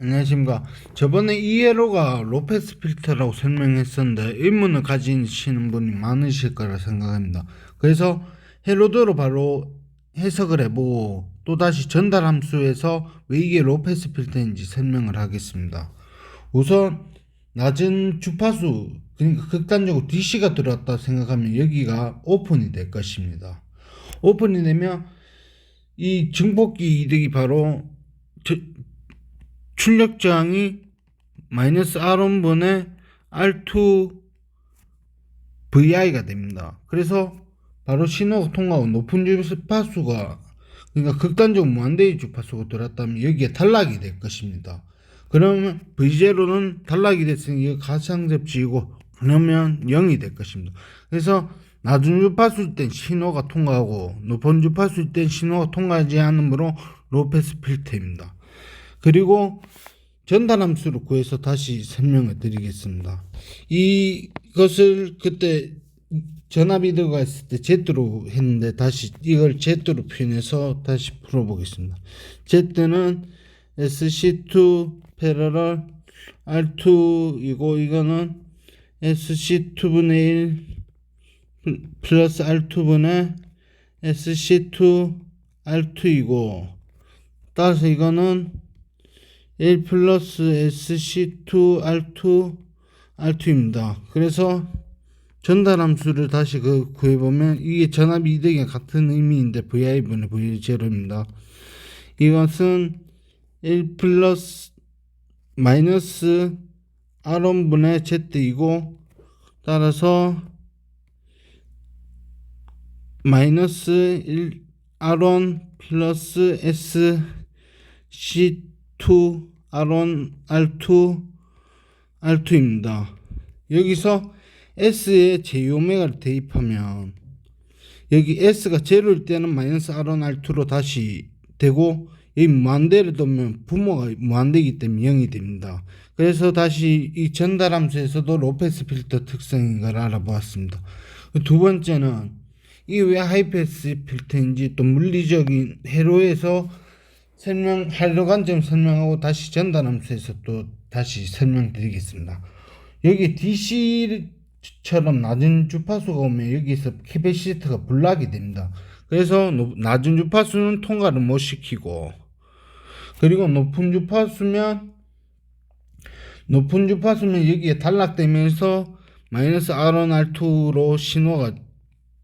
안녕하십니까. 저번에 이에로가 로페스 필터라고 설명했었는데 의문을 가지시는 분이 많으실 거라 생각합니다. 그래서 헤로드로 바로 해석을 해보고 또다시 전달 함수에서 왜 이게 로페스 필터인지 설명을 하겠습니다. 우선 낮은 주파수 그러니까 극단적으로 DC가 들어왔다 생각하면 여기가 오픈이 될 것입니다. 오픈이 되면 이 증폭기 이득이 바로 저- 출력 저항이 마이너스 R1분의 R2 VI가 됩니다. 그래서 바로 신호가 통하고 높은 주파수가 그러니까 극단적 무한대의 주파수가 들어왔다면 여기에 탈락이 될 것입니다. 그러면 V0는 탈락이 됐으니 이거 가상접지이고 그러면 0이 될 것입니다. 그래서 낮은 주파수일 땐 신호가 통과하고 높은 주파수일 땐 신호가 통과하지 않으므로 로페스 필터입니다. 그리고 전달함수를 구해서 다시 설명을 드리겠습니다. 이것을 그때 전압이 들어갔을 때 Z로 했는데 다시 이걸 Z로 표현해서 다시 풀어보겠습니다. Z는 SC2 패러럴 R2이고 이거는 SC2분의 1 플러스 R2분의 SC2 R2이고 따라서 이거는 1 플러스 SC2 R2 R2입니다. 그래서 전달 함수를 다시 그 구해보면 이게 전압 이득이 같은 의미인데 VI분의 V0입니다. 이것은 1 플러스 마이너스 R1분의 Z이고 따라서 마이너스 1 R1 플러스 S C2 R1 R2 R2입니다. 여기서 S에 J오메가를 대입하면 여기 S가 제로일 때는 마이너스 R1 R2로 다시 되고 여기 무한대를 두면 부모가 무한대이기 때문에 0이 됩니다. 그래서 다시 이 전달함수에서도 로페스 필터 특성인 걸 알아보았습니다. 두 번째는 이 왜 하이패스 필터인지 또 물리적인 회로에서 설명 하려 관점 설명하고 다시 전달함수에서 또 다시 설명드리겠습니다. 여기 DC처럼 낮은 주파수가 오면 여기서 캐패시터가 불나게 됩니다. 그래서 노- 낮은 주파수는 통과를 못 시키고 그리고 높은 주파수면 높은 주파수면 여기에 단락되면서 마이너스 R1, R2로 신호가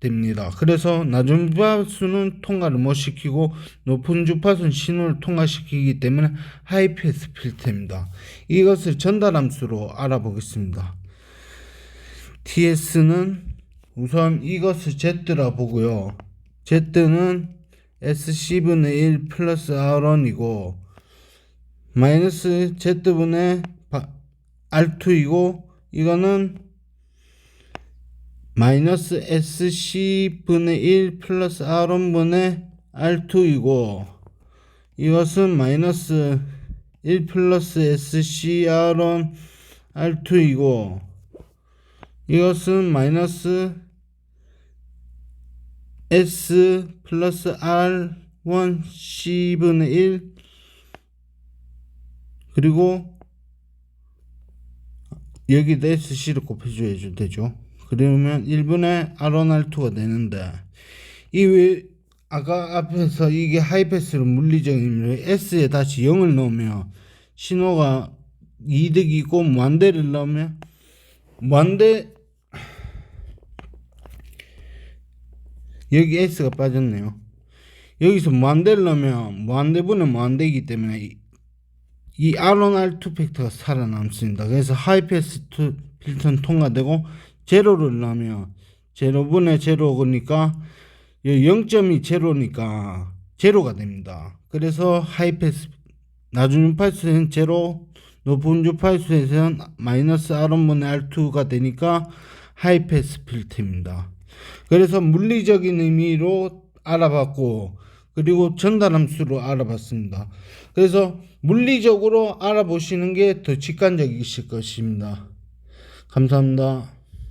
됩니다. 그래서 낮은 주파수는 통과를 못 시키고 높은 주파수는 신호를 통과시키기 때문에 하이패스 필터입니다. 이것을 전달함수로 알아보겠습니다. TS는 우선 이것을 Z라 보고요. Z는 SC분의 1 플러스 R1이고 마이너스 Z분의 바- R2이고 이거는 마이너스 SC분의 1 플러스 R1분의 R2이고 이것은 마이너스 1 플러스 SCR1 R2이고 이것은 마이너스 S 플러스 R1 C분의 1 그리고 여기다 SC를 곱해줘야 되죠. 그러면 1분의 R1 R2가 되는데 이왜 아까 앞에서 이게 하이패스로 물리적인 S에 다시 0을 넣으면 신호가 이득이고 무한대를 넣으면 무한대 여기 S가 빠졌네요. 여기서 무한대를 넣으면 무한대분의 무한대이기 때문에 이- 이 R1, R2 팩터가 살아남습니다. 그래서 하이패스 투- 필터는 통과되고 제로를 넣으면 제로분의 제로니까 0점이 제로니까 제로가 됩니다. 그래서 하이패스 낮은 주파수에서는 제로 높은 주파수에서는 마이너스 R1분의 R2가 되니까 하이패스 필터입니다. 그래서 물리적인 의미로 알아봤고 그리고 전달함수로 알아봤습니다. 그래서 물리적으로 알아보시는 게 더 직관적이실 것입니다. 감사합니다.